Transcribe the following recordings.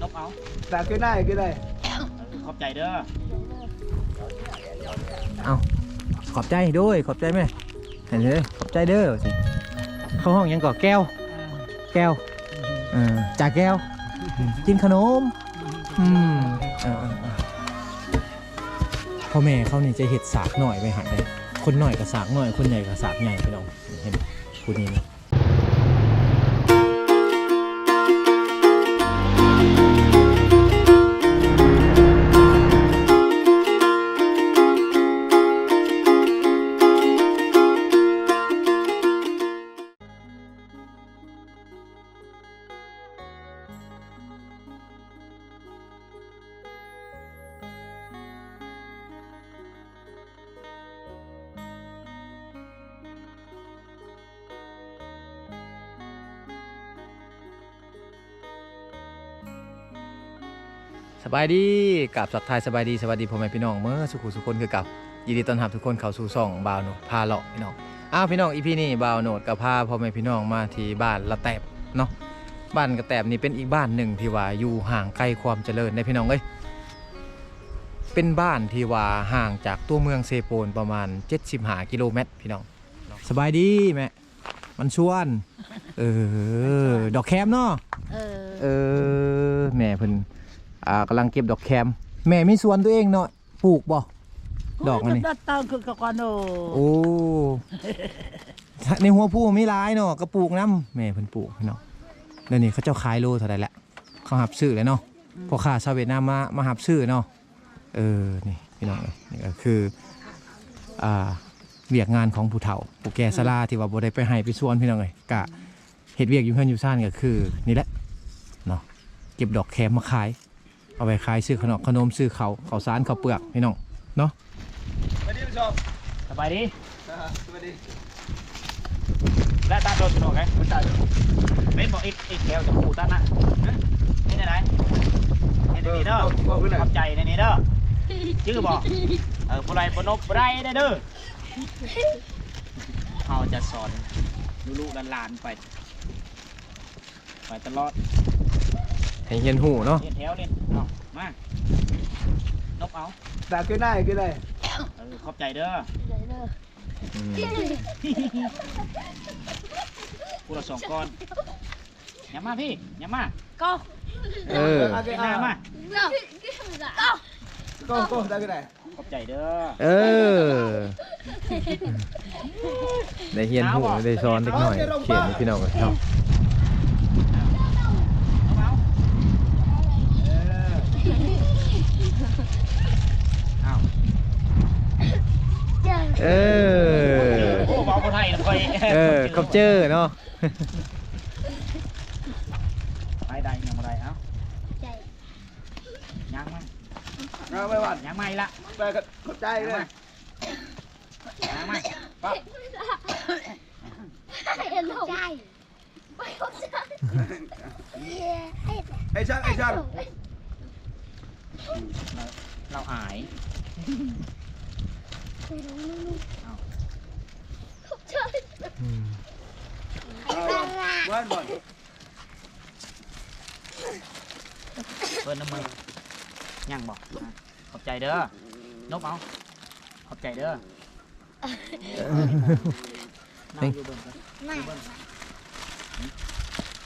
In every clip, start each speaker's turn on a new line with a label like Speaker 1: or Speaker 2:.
Speaker 1: นกเอา
Speaker 2: แต่ขึ้นได้ขึ้นได้
Speaker 1: เออขอบใจเด้อ
Speaker 3: เอาขอบใจด้วยขอบใจไหมเห็นเลยขอบใจเด้อสิเข้าห้องยังก่อแก้ว แก้วเออจากแก้ว กินขนมอืมเออเออเออพ่อแม่เขานี่จะเห็ดสากหน่อยไปหันเลยคนหน่อยกับสากหน่อย คนใหญ่กับสากใหญ่พี่น้องเห็นพูดนี้ สบายดีกับสัตว์ไทายสบายดีสวัสดีพ่อแม่พี่น้องเมื่อสุขุสุคนคือกับยินดีต้อนรับทุกคนเข้าสู่ช่องบาวโนดพาเลาะพี่น้องอ้าวพี่น้องอีพีนี้บาวโนดกับพาพ่อแม่พี่น้องมาที่บ้านละแตบเนาะบ้านกระแตบนี่เป็นอีกบ้านหนึ่งที่ว่าอยู่ห่างไกลความเจริญในพี่น้องเอ้ยเป็นบ้านที่ว่าห่างจากตัวเมืองเซโปนประมาณ75กิโลเมตรพี่น้องสบายดีแม่มันชวนเออดอกแคมเนาะ
Speaker 4: เออ
Speaker 3: เออแม่เพิ่น อ่ากำลังเก็บดอกแคม แม่มีสวนตัวเองเนาะปลูกบ่ดอกอันนี้
Speaker 4: ดอกเติมคือกะกอนโอ
Speaker 3: โอ้ ในหัวผู้มีหลายเนาะก็ปลูกน้ำแม่เพิ่นปลูกเนาะเดี๋ยวนี้เขาเจ้าขายโลเท่าไหร่ละเขาหับซื้อเลยเนาะพอค้าชาวเวียดนามมามาหับซื้อเนาะเออนี่พี่น้องเอ้ยนี่ก็คืออ่าเวียกงานของผู้เฒ่าผู้แก่สลาที่ว่าบ่ได้ไปให้ไปสวนพี่น้องเอ้ยกะเฮ็ดเวียกอยู่เฮือนอยู่ซ่านก็คือนี่แหละเก็บดอกแคมมาขาย เอาไปขายซื้อขนมขนมซื้อเขาวเขาวสารเขาวเปลือกพี่น้อง
Speaker 2: สวัสดีผู้ชม
Speaker 1: สบายดี
Speaker 2: อ่าสวัสดี
Speaker 1: และตาโดนพี่น้องไง
Speaker 2: มันตาย
Speaker 1: เป็นบอกอีกอีกแก้วจะขู่ตานะเห็นไหนเห็นในนี้เด้อ
Speaker 2: บอกขึ้นหน่
Speaker 1: ข
Speaker 2: อ
Speaker 1: อยบใจในนี้เด้อชื่อบอกเออบ่ไรบ่นบบ่ได้เด้อเด้อเขาจะสอนลูกๆหลานๆไป ไปตลอด
Speaker 3: ให้เฮียนหูเนาะ
Speaker 1: เรียนแถวเรียนเอามานกเอา
Speaker 2: แต่ขึ้นได้ขึ้นได้
Speaker 1: เออขอบใจเด้อ
Speaker 3: อืม
Speaker 1: กูละสองก้อนอย่ามาพี่อย่ามา
Speaker 4: ก็
Speaker 3: เออ
Speaker 2: โอเค
Speaker 1: เป็นหน้ามา
Speaker 2: ก็ก็ได้ขึ้นได้
Speaker 1: ขอบใจเด้อ
Speaker 3: เออ ได้เฮียนหูได้สอนเล็กหน่อย เขียนให้พี่น้องกันเนาะ
Speaker 1: เอาเอา เอา
Speaker 3: เออ
Speaker 1: โอ้เบาคนไทยนะคอย
Speaker 3: เออคอปเจอร์เนาะ
Speaker 1: ไปได้ยังบ่ได้เอ้ายังมา
Speaker 2: เอาไม่หวั่น
Speaker 1: ยังไม่ละ
Speaker 2: ไปก็เข้าใจ
Speaker 1: ยัง
Speaker 2: เล
Speaker 1: มายยังมาปั๊บ
Speaker 2: ไอ้ช่างไอ้ช่าง
Speaker 1: เราอาย
Speaker 3: อืม
Speaker 2: ว่านบ่อน
Speaker 1: เพิ่นน้ำมือยังบอกอะขอบใจเด้อนกเอาขอบใจเด้อนั่งอยู่เบิ่งกันอยู่เบิ่ง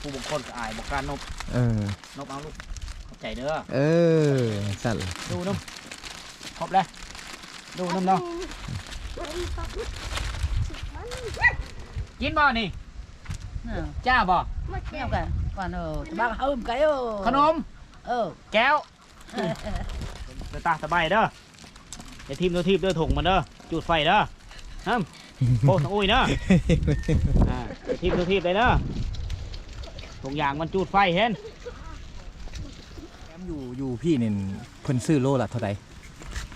Speaker 1: ผู้บุคคลก็อายบอกการนบ
Speaker 3: เออ น
Speaker 1: บเอาลูกขอบ ใจเด้อ
Speaker 3: เออสั่น
Speaker 1: ดูนุ่มครบเลยดูนุ่มเนาะกินบ่นี่จ้าบ่
Speaker 4: เงี้ยกันก่อนโอ้บ้างเฮิมไก่โอ้
Speaker 1: ขนม
Speaker 4: เออ
Speaker 1: แก้วเดินตาสบายเด้ออย่าทีมเด้อทีมเด้อถงมันเด้อจุดไฟเด้อฮัมโป้ต้องอุ้ยเด้ออ่าอย่าทีมเด้อทีมเลยเด้อถุงยางมันจุดไฟเห็น
Speaker 3: แคม อยู่อยู่พี่เนี่ยเพิ่นซื้อโลละเท่าไหร่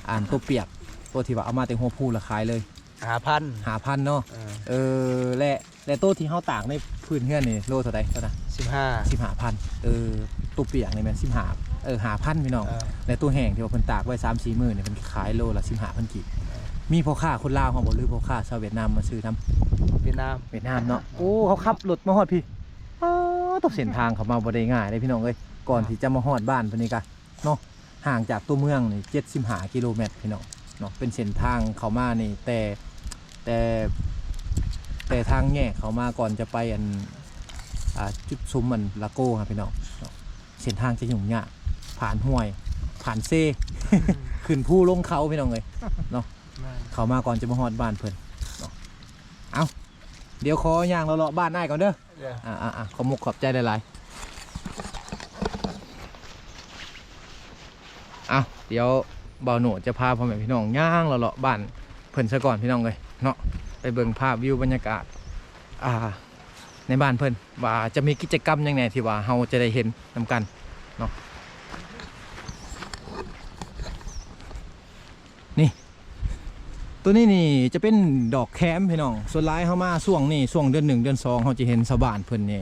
Speaker 3: อ่านตัวเปียกตัวที่ว่าเอามาแต่หัวผู้ละขายเลย
Speaker 2: หาพัน
Speaker 3: หาพันเนาะเออและและตัวที่เฮาตากในพื้นเฮือนนี่โลเท่าใดเท่านะ
Speaker 2: สิบห้า
Speaker 3: สิบห้าพันเออตัวเปียกนี่แมันสิบห้าเออหาพันพี่น้อง
Speaker 2: เออ
Speaker 3: และตัวแห้งที่ว่าเพิ่นตากไว้สามสี่มื้อเนี่ยเพิ่นขายโลละสิบห้าพันกีบมีพ่อค้าคนลาวเฮาบ่หรือพ่อค้าชาวเวียดนามมาซื้อนํ
Speaker 2: เวียดนาม
Speaker 3: เวียดนามเนาะโอ้เขาขับรถมาฮอดพี่อ๋อตกเส้นทางเขามาบ่ได้ง่ายเลยพี่น้องเอ้ย ก่อนที่จะมาฮอดบ้านเพิ่นนี่กะเนาะห่างจากตัวเมืองนี่75กิโลเมตรพี่น้องเนาะเป็นเส้นทางเข้ามานี่แต่แต่แต่ทางแง่เข้ามาก่อนจะไปอันอ่าจุดซุ้มมันลาโก้ครับพี่น้องเนาะเส้นทางจะยุ่งยากผ่านห้วย ผ่านเซ่ขึ้นภูลงเขาพี่น้องเลยเนาะเข้ามาก่อนจะมาฮอดบ้านเพิ่นเนาะเอาเดี๋ยวขอย่างเราเลาะบ้านนายก่อนเด้ออ่าอ่าขอมุกขอบใจหลายๆ เดี๋ยวเบาโหนดจะพาพ่อแม่พี่น้องย่างเราเลาะบ้านเพิ่นซะก่อนพี่น้องเลยเนาะไปเบิ่งภาพวิวบรรยากาศอ่าในบ้านเพิ่นว่าจะมีกิจกรรมยังไงที่ว่าเฮาจะได้เห็นนำกันเนาะนี่ ตัวนี้นี่จะเป็นดอกแคมพี่น้องส่วนร้ายเข้ามาช่วงนี้ช่วงเดือนหนึ่งเดือนสองเขาจะเห็นชาบ้านเพิ่นนี่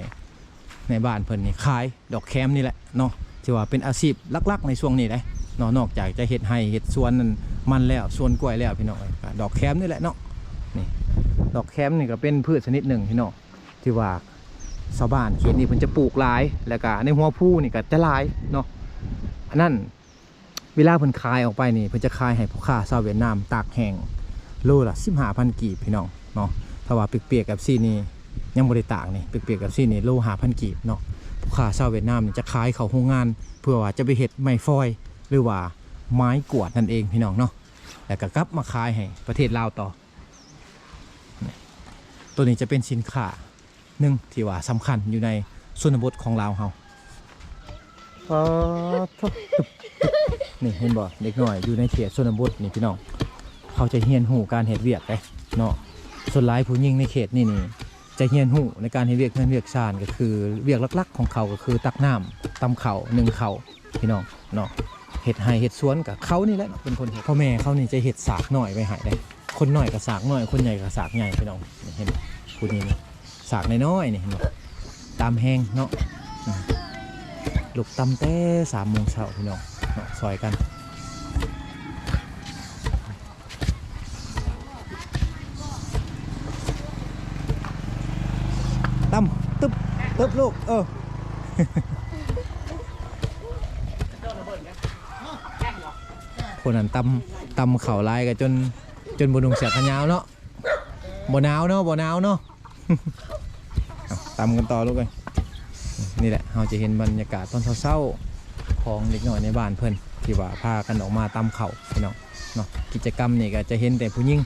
Speaker 3: ในบ้านเพิ่นนี่ขายดอกแคมนี่แหละเนาะที่ว่าเป็นอาชีพลักๆในช่วงนี้เลย เนาะนอกจากจะเห็ดไห้เห็ดสวนนั่นมันแล้วสวนกล้วยแล้วพี่น้องดอกแคมนี่แหละเนาะนี่ดอกแคมนี่ก็เป็นพืชชนิดหนึ่งพี่น้องที่ว่าชาวบ้านเขตนี้เพิ่นจะปลูกหลายแล้วก็ในหัวผู้นี่ก็จะหลายเนาะอันนั้นเวลาเพิ่นขายออกไปนี่เพิ่นจะขายให้พ่อค้าชาวเวียดนามตากแห้งโลละสิบห้าพันกีบพี่น้องเนาะถ้าว่าเปียกๆกับซี่นี่ยังบริตากนี่เปียกๆกับซี่นี่โลห้าพันกีบเนาะผู้ค้าชาวเวียดนามนี่จะขายเขาโรงงาน เพื่อว่าจะไปเห็ดไม้ฟอย หรือว่าไม้กวาดนั่นเองพี่น้องเนาะแล้วก็กลับมาขายให้ประเทศลาวต่อนี่ตัวนี้จะเป็นสินค้าหนึ่งที่ว่าสำคัญอยู่ในชนบทของลาวเฮาอ๋อทุบนี่เห็นบ่เด็กหน่อยอยู่ในเขตชนบทนี่พี่น้อง เขาจะเฮียนหูการเห็ดเวียกเลยเนาะส่วนหลายผู้หญิงในเขตนี่นี่จะเฮียนหูในการเห็ดเวียกเงินเวียกชานก็คือเวียกหลักๆ ของเขาก็คือตักน้ำตำเขาหนึ่งเขาพี่น้องเนาะ เห็ดไห้เห็ดสวนกับเขานี่แหละเป็นคนเห็ดพ่อแม่เขานี่จะเห็ดสากหน่อยไปหายได้คนหน่อยกับสากหน่อย คนใหญ่กับสากใหญ่พี่น้องเห็นผู้นี้นี่สากน้อยๆนี่เห็นบ่ตามแห้งเนาะลูกตำแต่สามโมงเช้าพี่น้องเนาะซอยกันตั้มตึ๊บตึ๊บลูกเออ คนนั้นตำตำเข่าลายกันจนจนบนุงเสียขยาวเนาะบ่หนาวเนาะบ่หนาวเนาะเอาตำกันต่อลูกเลยนี่แหละเราจะเห็นบรรยากาศตอนเศร้าๆของเด็กหน่อยในบ้านเพิ่นที่ว่าพากันออกมาตำเข่าพี่น้องเนาะกิจกรรมนี่ก็จะเห็นแต่ผู้หญิง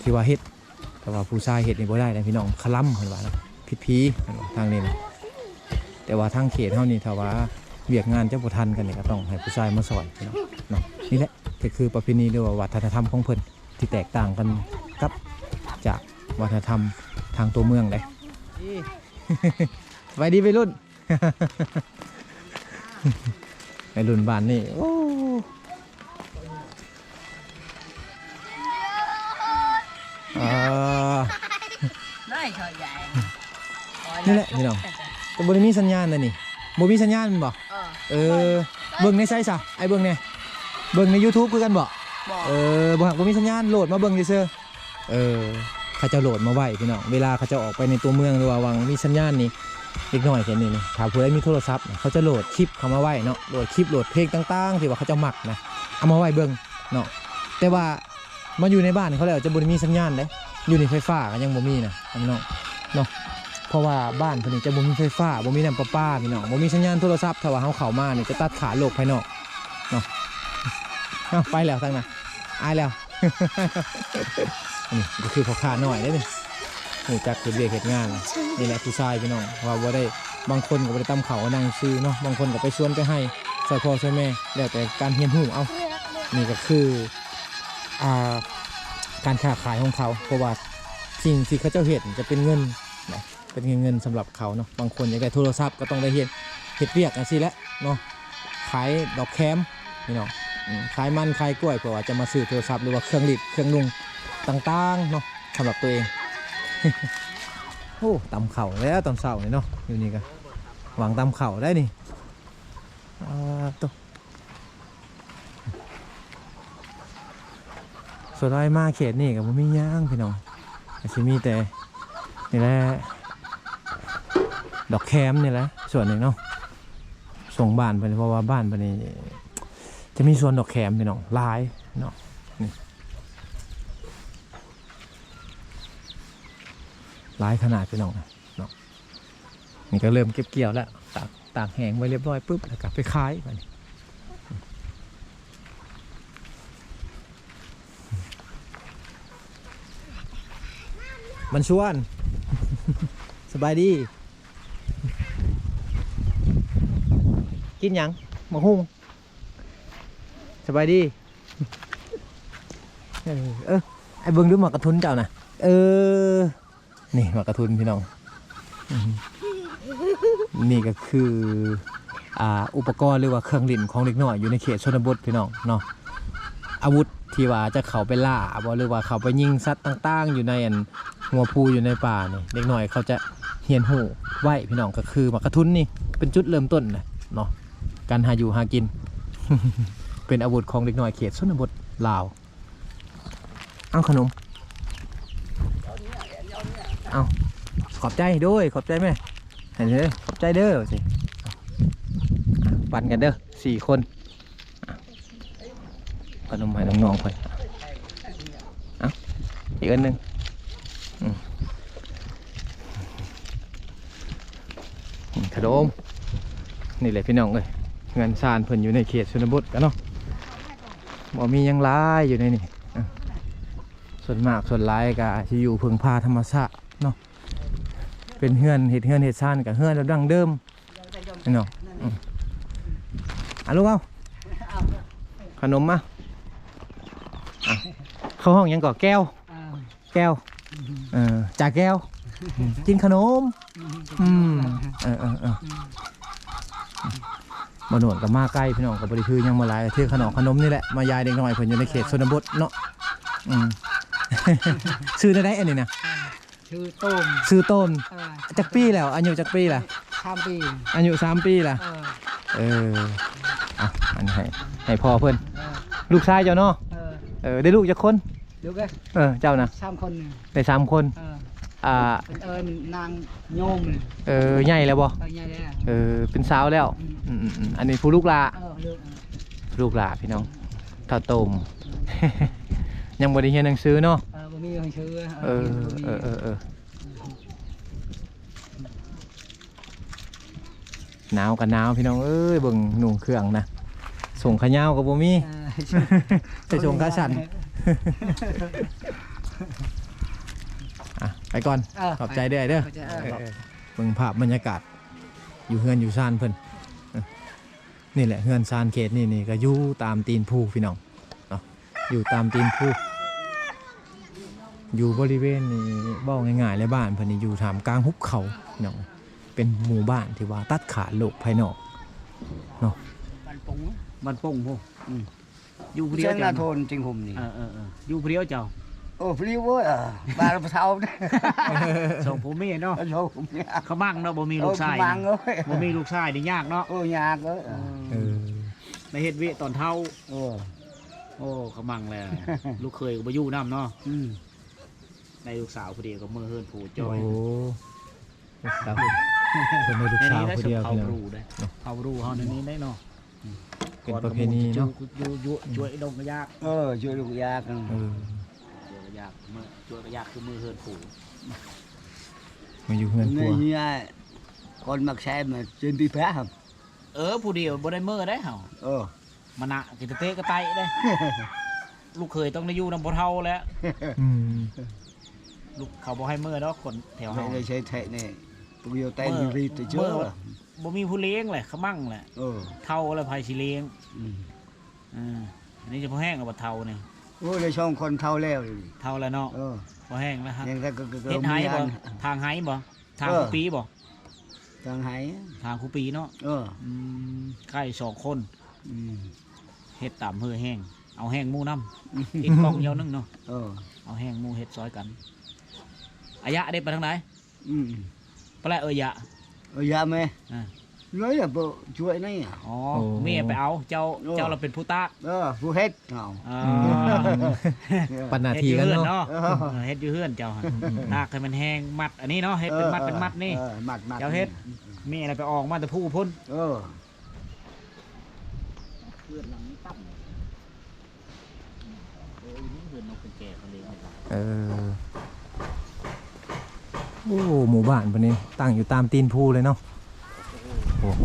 Speaker 3: ที่ว่าเฮ็ดแต่ว่าผู้ชายเห็ดนี่บ่ได้นะพี่น้องคลั่มเพิ่นว่านะผิดผีทางนี้นะแต่ว่าทางเขตเฮานี่ถ้าว่า เวียกงานเจ้าบ่ทันกันนี่ก็ต้องให้ผู้ชายมาสอนพี่น้องเนาะนี่แหละก็คือประเพณีหรือว่าวัฒนธรรมของเพิ่นที่แตกต่างกันกับจากวัฒนธรรมทางตัวเมืองเลยสวัสดีไปรุ่นไปรุ่นบ้านนี่โอ้อ่า
Speaker 4: ได้ช่อยใหญ่
Speaker 3: นี่แหละพี่น้องแต่บ่ได้มีสัญญาณเลยนี่บ่มีสัญญาณแม่นบ่
Speaker 4: เออ
Speaker 3: เออเบิ่งในไซส์ซะไอ้เบิ่งเนี่ยเบิ่งใน YouTube คือกันบ่
Speaker 4: บอก
Speaker 3: เออบ่ฮักบ่มีสัญญาณโหลดมาเบิ่งซื่อๆเออเขาจะโหลดมาไว้พี่น้องเวลาเขาจะออกไปในตัวเมืองหรือว่าวังมีสัญญาณนี่เล็กน้อยแค่นี้นี่ถ้าผู้ใดมีโทรศัพท์เนี่ยเขาจะโหลดคลิปเข้ามาไว้เนาะโหลดคลิปโหลดเพลงต่างๆที่ว่าเขาจะมักนะเอามาไว้เบิ่งเนาะแต่ว่ามาอยู่ในบ้านเขาแล้วจะบ่ได้มีสัญญาณเด้อยู่ในไฟฟ้าก็ยังบ่มีนะพี่น้องเนาะ เพราะว่าบ้านเพิ่นนี่จะบ่มีไฟฟ้าบ่มีน้ำประปาพี่น้องบ่มีสัญญาณโทรศัพท์ถ้าว่าเฮาเข้ามานี่จะตัดขาโลกภายนอกเนาะเอาไปแล้วทั้งนั้นอายแล้วนนี้ก็คือพ่อค้าน้อยเด้นี่หูจักเฮ็ดเวียกเฮ็ดงานนี่แหละผู้ชายพี่น้องว่าบ่ได้บางคนก็บ่ได้ตำเขาวนั่งซื้อเนาะบางคนก็ไปชวนไปให้ซอยพ่อซอยแม่แล้วแต่การเฮียนหูเอานี่ก็คืออ่าการค้าขายของเขาเพราะว่าสิ่งที่เขาเจ้าเฮ็นจะเป็นเงิน เป็นเงินเงินสำหรับเขาเนาะบางคนอยากได้โทรศัพท์ก็ต้องได้เฮ็ดเฮ็ดเวียกอันสิแหละเนาะขายดอกแคมนี่เนาะขายมันขายกล้วยเพื่อว่าจะมาซื้อโทรศัพท์หรือว่าเครื่องรีดเครื่องนุ่งต่างๆเนาะสำหรับตัวเองโอ้ตำเข่าแล้วตำเสานี่เนาะอยู่นี่ก็หวังตำเข่าได้นี่อ่าตัวส่วนไรมาเขตนี่ก็บ่มีย่างพี่น้องอาจจะมีแต่นี่แหละ ดอกแคมนี่แหละส่วนหนึ่งเนาะส่งบ้านไปเพราะว่าบ้านไปนี่จะมีส่วนดอกแคมพี่น้องลายเนาะนี่ลายขนาดพี่น้องเนาะนี่ก็เริ่มเก็บเกี่ยวแล้วตากตากแห้งไว้เรียบร้อยปุ๊บแล้วก็ไปขายไปนี่มันชวน สบายดี กินหยังมะฮุ่งสบายดี เออเออไอ้เบิ้งดูหมากกระทุนเจ้าน่ะเออ นี่หมากกระทุนพี่น้อง นี่ก็คืออ่าอุปกรณ์หรือว่าเครื่องลิ่นของเด็กน้อยอยู่ในเขตชนบทพี่น้องเนาะอาวุธที่ว่าจะเข้าไปล่าบ่หรือว่าเข้าไปยิงสัตว์ต่างๆ อยู่ในอันหัวภูอยู่ในป่านี่เด็กน้อยเขาจะเฮียนหูไหวพี่น้องก็คือหมากกระทุนนี่เป็นจุดเริ่มต้นนะเนาะ การหาอยู่หากิน เป็นอาวุธของเด็กน้อยเขตชนบทลาว เอาขนม เอาขอบใจด้วยขอบใจไหมเห็นเลยขอบใจเด้อสิปั่นกันเด้อสี่คนขนมให้น้องๆไปเอาอีกอันหนึ่งขนมนี่แหละพี่น้องเอ้ย เงินซานเพิ่นอยู่ในเขตชนบทกันเนาะบ่มียังหลายอยู่ในนี่ส่วนมากส่วนหลายก็อาจะอยู่เพึงพาธรรมชาติเนาะเป็นเฮือนเฮ็ดเฮือนเฮ็ดซานกับเฮือนดั้งเดิมเนาะอะลูกเอาขนมมาเข้าห้องยังก่อแก้ว แก้วจ่าแก้ว กินขนม อืมเออเออ มาหนวดกับมาใกล้พี่น้องกับบริคือยังมาหลายเทื่อขนมขนมนี่แหละมายายเด็กน้อยเพิ่นอยู่ในเขตชนบทเนาะอืมซื้อได้ได้อันนี้นะ
Speaker 4: ชื่อต้ม
Speaker 3: ซื้อต้น
Speaker 4: เออ
Speaker 3: จักปีแล้วอายุจักปีล่ะ
Speaker 4: ข้ามปี
Speaker 3: อายุสามปีล่ะ
Speaker 4: เออ
Speaker 3: เอออะอันนี้ให้ให้พ่อเพิ่น
Speaker 4: เออ
Speaker 3: ลูกชายเจ้าเนาะ
Speaker 4: เออ
Speaker 3: เออได้ลูกจักคน
Speaker 4: เดี๋ยวก็
Speaker 3: เออเจ้านะ
Speaker 4: สามคนนี่
Speaker 3: ได้สามคน
Speaker 4: เออ
Speaker 3: อ่า
Speaker 4: เป็นเอิญนางโยมนี่
Speaker 3: เออใหญ่แล้วบ่
Speaker 4: ไปใหญ่แล้ว
Speaker 3: เออเป็นสาวแล้วอืมอืมอืมอันนี้ผู้ลูกหลา
Speaker 4: เออเดี๋ยว
Speaker 3: ลูกหลาพี่น้องข้าวต้มยังบ่ได้เรียนหนังสือเนาะ
Speaker 4: เออบ่มีคนชื่อ
Speaker 3: เออเออเออเออหนาวกับหนาวพี่น้องเอ้ยเบิ่งหนุ่งเครื่องนะส่งขายาวกับบ่มี
Speaker 4: เออ
Speaker 3: จะส่งขาสั่นอะ ไปก่อน
Speaker 4: เออ
Speaker 3: ขอบใจเด้อเด้อ
Speaker 4: ขอบใจเอ
Speaker 3: เอ
Speaker 4: อ
Speaker 3: อเออ เบิ่งภาพบรรยากาศ อยู่เฮือนอยู่ซ่านเพิ่นเออนี่แหละเฮือนซ่านเขตนี่นี่ก็อยู่ตามตีนภูพี่น้องเนาะอยู่ตามตีนภูอยู่บริเวณนี้เบ้าง่ายๆเลยบ้านเพิ่นนี่อยู่ท่ามกลางหุบเขาพี่น้องเป็นหมู่บ้านที่ว่าตัดขาดโลกภายนอก
Speaker 4: บ้านปง
Speaker 1: บ้านโป่งพวกอืมอยู่ผู้เดียว
Speaker 2: เจ้าห
Speaker 1: เจ้า
Speaker 2: น้าโทนจริงผมนี่
Speaker 1: เออเออเอออยู่ผู้เดียวเจ้า
Speaker 2: โอ้ฟรีเว้ยอะบ้านเราเท่าเนี่ย
Speaker 1: ส่งผมมีเนาะ
Speaker 2: โชว์ผมเนี่ย
Speaker 1: เขามั่งเนาะบ่มีลูกชาย
Speaker 2: มังเอ้ย
Speaker 1: บ่มีลูกชายนี่ยากเนาะ
Speaker 2: โอ้ยากเอ้ย
Speaker 3: เออ
Speaker 1: ในเฮ็ดเวิตอนเท่า
Speaker 2: โอ้
Speaker 1: โอ้เขามั่งแล้ว ลูกเคยก็บ่อยู่นํเนาะ
Speaker 2: อืม
Speaker 1: ในลูกสาวผู้เดียวก็มือเฮิรนผูจ
Speaker 3: โอ้
Speaker 1: อย
Speaker 3: ครับเพิ่นได้ลูก
Speaker 1: ใน
Speaker 3: สาว
Speaker 1: นี้ได้
Speaker 3: คน
Speaker 1: สุ
Speaker 3: เดียว
Speaker 1: เผา
Speaker 3: พี่น้อง
Speaker 1: รูได้เผารูเฮาในนี้ได้เนาะ
Speaker 3: เป็นประเพณีเนาะ
Speaker 1: อยู่อยู่ช่วยดงก็ยาก
Speaker 2: เออช่วยลูกยากกัน
Speaker 3: เออ
Speaker 1: ช่ว ยก็ยากมือช่วยก็ยากคือมือเฮิรนผู
Speaker 3: มาอยู่เฮือน
Speaker 2: เง
Speaker 3: พัวย
Speaker 2: เนี่ยคนมักแซ่บมาจนปีแพ้ครับ
Speaker 1: เออผู้เดียวบ่ได้มือได้เฮา
Speaker 2: เออ
Speaker 1: มานะกิตะเตะกระไตได้ ลูกเคยต้องได้อยู่นำบ่เท่าแล้ว
Speaker 3: อืม
Speaker 1: ลูกเขาบ่ให้มือเนาะคนแถว
Speaker 2: ไม่
Speaker 1: เฮา
Speaker 2: ได้ใช้เทะเนี่ยตัวเดียวเต้น
Speaker 1: เมื่อ
Speaker 2: รีดแต่เชื่อ
Speaker 1: เมื่อบ่มีผู้เลี้ยงแหละเขามั่งแหละ
Speaker 2: เออ
Speaker 1: เท่าแล้วภัยสิเลี้ยง
Speaker 2: อืม
Speaker 1: อ่าอันนี้จะพอแห้งกับบ่เท่านี่
Speaker 2: โอ้ได้ช่องคนเท่าแล้วเลย
Speaker 1: เท่าแล้วเนาะ
Speaker 2: เออ
Speaker 1: พอแห้งแล้วครับ
Speaker 2: ยังแต่ก็ก็ก็
Speaker 1: เฮ็ดไห้
Speaker 2: มี
Speaker 1: บ่
Speaker 2: อัน
Speaker 1: ทางไห้บ่ทาง
Speaker 2: เออ
Speaker 1: คูปีบ่
Speaker 2: ทางไห
Speaker 1: ทางคูปีเนาะ
Speaker 2: เออ
Speaker 1: อืมใกล้สองคน
Speaker 2: อืม
Speaker 1: เฮ็ดตามเฮือแห้งเอาแห้งหมู่นํอีกกล่องเดียวนึงเนาะ
Speaker 2: เออ
Speaker 1: เอาแห้งหมู่เฮ็ดซอยกันอายะได้ไปทางไหน
Speaker 2: อืม
Speaker 1: ปลาเอยะ
Speaker 2: เออยาไหม
Speaker 1: อ่า
Speaker 2: nói là bộ chuỗi này à
Speaker 1: อ๋อ
Speaker 3: โอ้
Speaker 1: เมียไปเอาเจ้า
Speaker 2: โอ้
Speaker 1: เจ้าเราเป็นผู้ตาก
Speaker 2: ờ phụ hết nào
Speaker 1: อ่า
Speaker 3: ปันนา
Speaker 1: เฮ็ด
Speaker 3: ที
Speaker 1: อยู่
Speaker 3: กัน
Speaker 1: เฮือน
Speaker 3: เนาะ
Speaker 1: เนาะเออเฮ็ดอยู่เฮือนเจ้าหั่นตากให้มันแห้งมัดอันนี้เนาะเฮ็ดเป็นมัดเป็นมัดนี่
Speaker 2: ờ, mặt mặt
Speaker 1: เจ้าเฮ็ดมีอะไรไปออกมาแต่ผู้พุ่น
Speaker 2: ờ
Speaker 1: พื่อนหลังนี้ตั้มโอ้ยนี่เพื่อนนกเป็นแก่คนเลี้ยงให้เรา
Speaker 3: เออโอ้หมู่บ้านปนนี้ตั้งอยู่ตามตีนภูเลยเนาะ โอ้
Speaker 1: น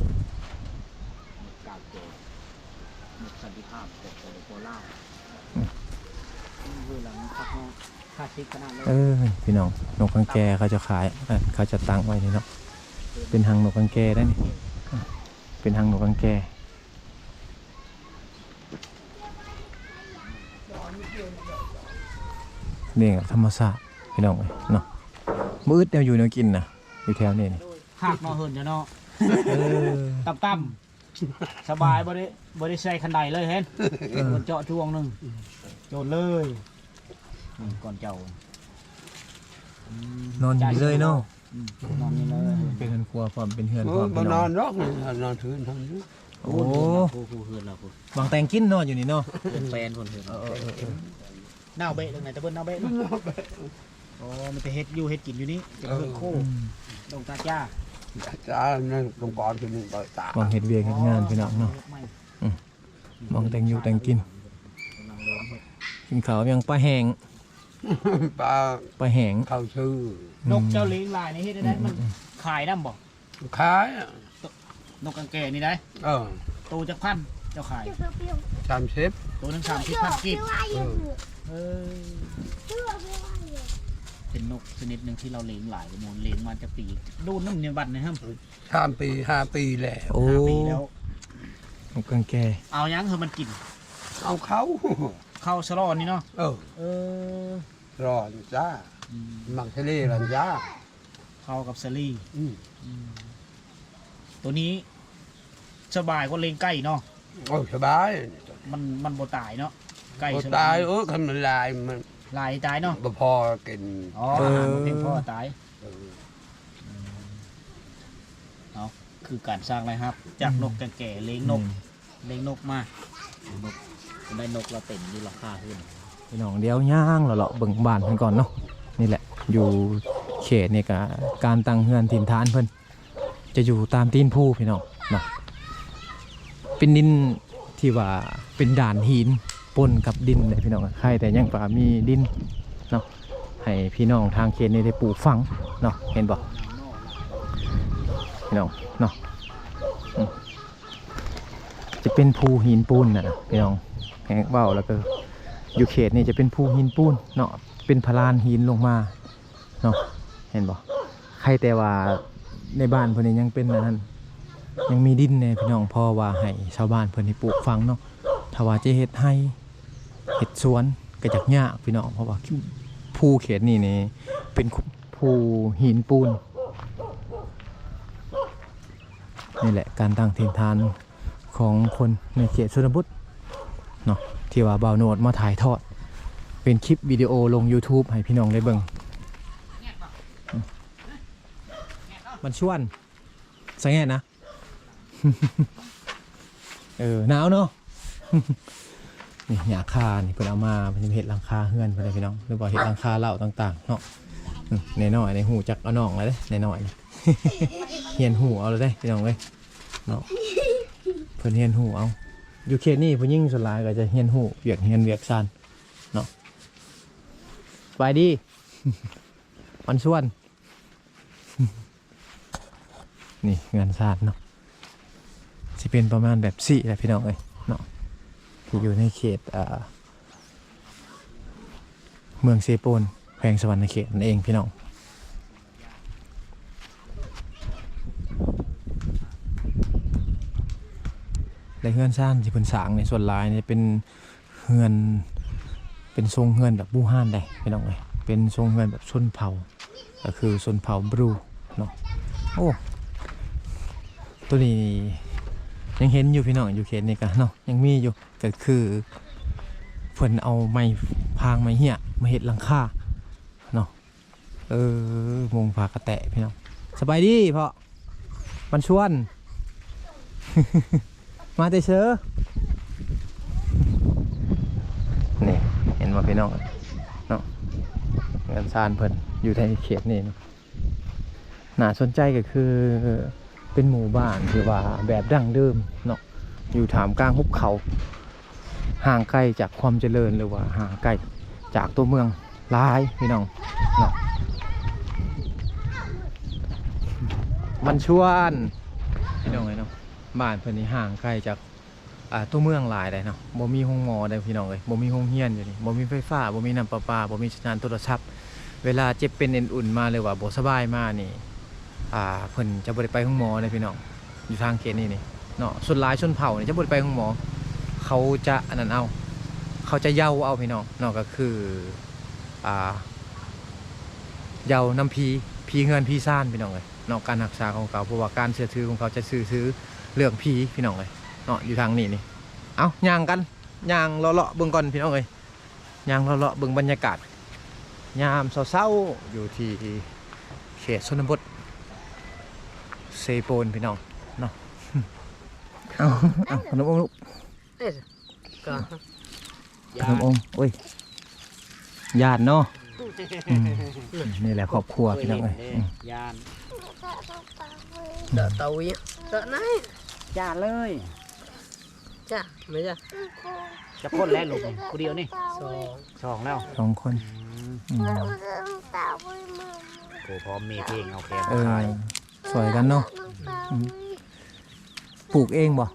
Speaker 1: กาบแก่นกสันติภาพแก่ตัวโคราชนี่เอนหลังพักเนาะค่าชิกขนาดเลย
Speaker 3: อพี่น้องนกกังแกเขาจะขายเอ้ยเขาจะตั้งไว้นี่เนาะเป็นหางนกกังแกได้นี่เป็นหางนกกังแกนี่ก็ธรรมชาติพี่น้องเอ้ยเนาะมืดเดียวอยู่แนวกินนะอยู่แถวนี้นี่
Speaker 1: หักเนาเหินจะเนาะ
Speaker 3: เออ
Speaker 1: ต่ำต่ำสบายบ่ได้บ่ได้ใส่คันใดเลยเห็นมันเจาะช่วงหนึงโยนเลยอืมก่อนเจ้าอืม
Speaker 3: นอนอยู่เลยเนาะ
Speaker 1: อืมนอนนี่เลย
Speaker 3: เป็นเฮือนครัวความเป็นเฮือน
Speaker 2: เอ
Speaker 3: ควา
Speaker 2: อ
Speaker 3: ม
Speaker 2: บ่
Speaker 3: พี่
Speaker 2: น
Speaker 3: น้
Speaker 2: อ
Speaker 3: อง
Speaker 2: นรอกนี่นอนคืนทำนี้
Speaker 3: โอ้
Speaker 1: ผู้ผู้เฮือนเราผู้
Speaker 3: วางแตงกินเนาะอยู่นี่เนาะ
Speaker 1: เป็นแฟนคนเฮือนหน้าเบะตรงไหนตะเบิ้นหน้าเบะเนาะโอ้มันจะเฮ็ดอยู่เฮ็ดกินอยู่นี่จะเฮือนโคดงตาจ้า
Speaker 2: จ้าเนั่นลงก่อนคือบ่งต่อตาวา
Speaker 3: งเฮ็ดเวียกเฮ็ดงานพี่น้องเนาะ
Speaker 1: ไม่
Speaker 3: วางแต่งอยู่แต่งกิน
Speaker 1: กิ
Speaker 3: นข้าวยังปลาแห้ง
Speaker 2: ปลา
Speaker 3: ปลาแห้ง
Speaker 2: เข้าชื่อน
Speaker 1: กเจ้าเลี้ยงลายนี่เฮ็ดได้มันขายน้ำบ่
Speaker 2: ขายอะ
Speaker 1: นกกังแกนี่ได้
Speaker 2: เออ
Speaker 1: ตัวจักพันเจ้าขาย
Speaker 2: 30
Speaker 1: ตัวหนึงสามสิบพันกีบ
Speaker 2: เออ
Speaker 1: เออ เป็นนกชนิดหนึ่งที่เราเลี้ยงหลายกว่าหมูลเลี้ยงมาจะปีดูน้ำเนียบัตนะครับ
Speaker 2: สามปีห้าปีแล้ว
Speaker 3: โอ้
Speaker 1: ห้าปีแล้ว
Speaker 3: นกกังแก
Speaker 1: เอายังคือมันกิน
Speaker 2: เอาเขา
Speaker 1: เข้าสลอนนี่เนาะ
Speaker 2: เออ
Speaker 1: เออ
Speaker 2: รอนจ้า
Speaker 1: อืม
Speaker 2: มังทะเลรันจ้า
Speaker 1: เข้ากับเซรี่
Speaker 2: อืม
Speaker 1: อืมตัวนี้สบายกว่าเลี้ยงไก่เนาะ
Speaker 2: โอ้ยสบาย
Speaker 1: มันมันบ่ตายเนาะไก่
Speaker 2: บ่
Speaker 1: ส
Speaker 2: ตายเออคันมันลายมัน
Speaker 1: ลายตายเนาะ
Speaker 2: บ่พอกิน
Speaker 1: อ๋ออาหารบ่เพียงพอตาย
Speaker 2: เออ
Speaker 1: คือการสร้างรายรับ จากนกแก่ๆเลี้ยงนกเลี้ยงนกมากนกได้นกเราเต็มอยู่ราคาขึ้น
Speaker 3: พี่น้องเดี๋ยวย่างเลาะๆเบิ่งบ้านเพิ่นก่อนเนาะนี่แหละ อยู่เขตนี่ก็การตั้งเฮือนถิ่นฐานเพิ่นจะอยู่ตามตีนภูพี่น้องเนาะเป็นดินที่ว่าเป็นด่านหิน ปนกับดินเลยพี่น้องใครแต่ยังป่ามีดินเนาะให้พี่น้องทางเขตนี้ได้ปลูกฝังเนาะเห็นบ่พี่น้องเนาะจะเป็นภูหินปูนนะพี่น้องแหงเบ้าแล้วก็อยู่เขตนี่จะเป็นภูหินปูนเนาะเป็นพลานหินลงมาเนาะเห็นบ่ใครแต่ว่าในบ้านเพิ่นยังเป็นนั้นยังมีดินเนี่ยพี่น้องพ่อว่าให้ชาวบ้านเพิ่นให้ปลูกฝังเนาะถ้าว่าจะเฮ็ดให้ เฮ็ดสวนก็จักยากพี่น้องเพราะว่าภูเขตนี่นี่เป็นภูหินปูนนี่แหละการตั้งถิ่นฐานของคนในเขตชนบทเนาะที่ว่าบ่าวโนดมาถ่ายทอด เป็นคลิปวิดีโอลง YouTube ให้พี่น้องได้เบิ่งมมันชวนสังเกตนะ เออหนาวเนาะ นี่หยาคานี่เพิ่นเอามาเพิ่นเฮ็ดหลังคาเฮือนเพิ่นเลยพี่น้องหรือว่าเฮ็ดหลังคาเหล้าต่างๆเนาะอืมในน้อยในหูจักเอาน้องเลยเด้ในน้อยนี่เฮียนหูเอาเลยเด้พี่น้องเอ้ยเนาะเพิ่นเฮียนหูเอาอยู่เขตนี้ผู้หญิงส่วนหลายก็จะเฮียนหูเวียกเฮียนเวียกซานเนาะสบายดีมันส่วน นี่เงินซานเนาะสิเป็นประมาณแบบสี่แหละพี่น้องเอ้ยเนาะ อยู่ในเขตเมืองเซโปนแขวงสวรรณเขตนั่นเองพี่น้องและเฮือนซ่านที่เพิ่นสางในส่วนลายเนี่ยเป็นเฮือนเป็นทรงเฮือนแบบบูฮานได้พี่น้องเอ้ยเป็นทรงเฮือนแบบชนเผ่าก็คือชนเผ่าบรูเนาะโอ้ตัวนี้ ยังเห็นอยู่พี่น้องอยู่เขตนี้กันเนาะยังมีอยู่ก็คือเพิ่นเอาไม้พางไม้เหี้ยมาเฮ็ดหลังคาเนาะเออมงพากระแตะพี่น้องสบายดีพ่อมันชวน มาแต่เชอนี่เห็นว่าพี่น้องเนาะเงินซานเพิ่นอยู่ในเขตนี่นาะน่าสนใจก็คือ เป็นหมู่บ้านที่ว่าแบบดั้งเดิมเนาะอยู่ถามกลางหุบเขา ห่างไกลจากความเจริญหรือว่าห่างไกลจากตัวเมืองลายพี่น้องเนาะมันชวนพี่น้องเลยเนาะบ้านเพิ่นนี่ห่างไกลจากอ่าตัวเมืองหลายเลยเนาะบ่มีโรงหมอได้พี่น้องเลยบ่มีโรงเรียนอยู่นี่บ่มีไฟฟ้าบ่มีน้ำประปาบ่มีสัญญาณโทรศัพท์ เวลาเจ็บเป็นเอ็นอุ่นมาเลยว่าบ่สบายมานี่ อ่าเพิ่นจะบ่ได้ไปโรงหมอเลยพี่น้องอยู่ทางเขตนี่นี่เนาะส่วนหลายชนเผ่านี่ยจะบ่ได้ไปโรงหมอ เขาจะอันนั้นเอา เขาจะเย้าเอาพี่น้องเนาะก็คืออ่าเย้าน้ำพีพีเงินพีซ่านพี่น้องเลยเนาะการรักษาของเขาเพราะว่าการเชื่อถือของเขาจะซื้อซื้อเรื่องพีพี่น้องเลยเนาะอยู่ทางนี้นี่เอาย่างกันย่างเลาะๆเบิ่งก่อนพี่น้องเลยย่างเลาะๆเบิ่งบรรยากาศยามเศร้าๆอยู่ที่เขตชนบท ซโปนพี่น้องเนาะเอาเอาขนมอมลูก
Speaker 4: ก็
Speaker 3: ขนมอมโอ้ยญาติเนาะอืมนี่แหละครอบครัวพี่น้องเอ้ยอืม
Speaker 1: ยาน
Speaker 4: đỡ tàu ý đỡ này
Speaker 1: ยานเลย
Speaker 4: chà mấy giờ
Speaker 1: จะพ่นแล้วลูกกูเดียวนี่
Speaker 4: sò
Speaker 1: สองแล้ว
Speaker 3: สองคน
Speaker 1: อืม
Speaker 3: อืม
Speaker 1: โอ้พร้อมมีเพลงเอาแคม
Speaker 3: เออ
Speaker 1: ขาย
Speaker 3: สวยกันเนาะอืมปลูกเองบ่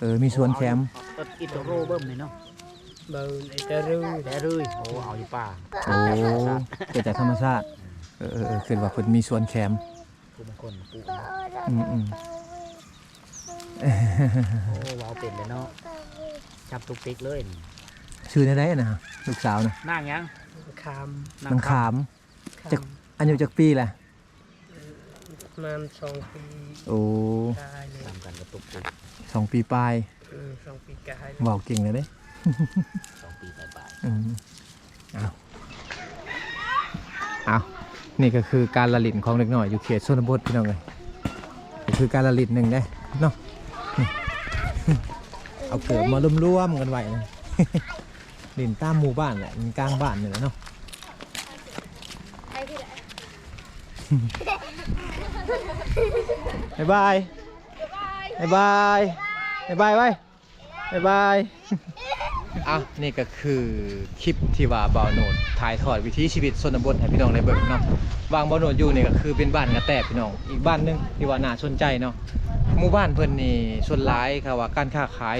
Speaker 3: เออมีสวนแคมป์
Speaker 1: ต้นอิโตโรเบิ้มเลยเนาะ
Speaker 4: bờ này ta rư
Speaker 1: แต่รื้อโอ้เอาอยู่ป่า
Speaker 3: โอ้เกิดจากธรรมชาติเออเออเออคือว่าเพิ่นมีสวนแคมป์
Speaker 1: ผู้บางคนปลูก
Speaker 3: อืมอืม
Speaker 1: โอ้เอาเป็นเลยเนาะจับตุกติกเลยนี่
Speaker 3: ชื่อได้ได้นะฮะลูกสาวนะ
Speaker 1: นั่งยัง
Speaker 4: kham
Speaker 3: นางขาม
Speaker 4: kham
Speaker 3: อายุจักปีแหละ
Speaker 4: man song pi
Speaker 3: โอ้
Speaker 4: cài này
Speaker 1: ทำกันกับตุกติก
Speaker 3: สองปีปลาย
Speaker 4: ừ, song pi cài
Speaker 3: เว้าเก่งเลยเด้
Speaker 1: สองปีปลาย
Speaker 3: อืมเอาเอานี่ก็คือการละลินของเด็กหน่อยอยู่เขตชนบทพี่น้องเลยนี่คือการละลินหนึ่งได้เนาะนี่เอาเกิดมาร่วมๆกันไว้เลยลินตามหมู่บ้านแหละมันกลางบ้านนี่แหละเนาะ บ๊ายบายบ๊ายบายบ๊ายบายไว้บ๊ายบายอะนี่ก็คือคลิปที่ว่าบ่าวโนดถ่ายทอดวิถีชีวิตชนบทให้พี่น้องได้เบิ่งเนาะวางบ่าวโนดอยู่นี่ก็คือเป็นบ้านกระแตพี่น้องอีกบ้านหนึงที่ว่าน่าสนใจเนาะหมู่บ้านเพิ่นนี่ส่วนหลายค่ะว่าการค้าขาย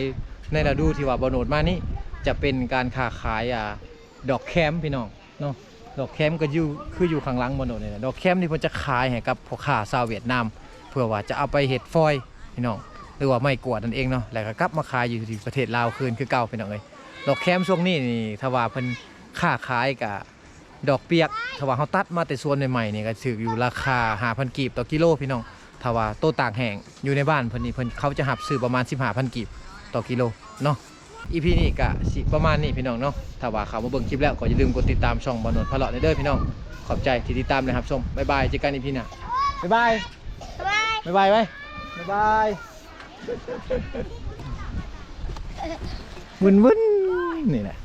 Speaker 3: ในฤดูที่ว่าบ่าวโนดมานี่จะเป็นการค้าขายอ่าดอกแคมพี่น้องเนาะ ดอกแคมก็อยู่คืออยู่ข้างหลังบ่าวโนดนี่แหละดอกแคมนี่เพิ่นจะขายให้กับพ่อค้าชาวเวียดนามเพื่อว่าจะเอาไปเฮ็ดฟอยพี่น้องหรือว่าไม่กวดนั่นเองเนาะแล้วก็กลับมาขายอยู่ที่ประเทศลาวคืนคือเก่าพี่น้องเอ้ยดอกแคมช่วงนี้นี่ถ้าว่าเพิ่นค่าขายกับดอกเปียกถ้าว่าเขาตัดมาแต่ส่วนใหม่ๆนี่ก็ถืออยู่ราคา5,000กีบต่อกิโลพี่น้องถ้าว่าโตต่ากแห้งอยู่ในบ้านเพิ่นนี่เพิ่นเขาจะหับซื้อประมาณ15,000กีบต่อกิโลเนาะ อีพีนี้ก็สิประมาณนี้พี่น้องเนาะถ้าว่าเขามาเบิ่งคลิปแล้วก็อย่าลืมกดติดตามช่องบอลนนท์พะเลาะเด้อพี่น้องขอบใจที่ติดตามนะครับชมบ๊ายบายเจอกันอีพีหน้าบ๊ายบายบ๊ายบายไว้บ๊ายบายวุ่นวุ่นๆนี่แหละ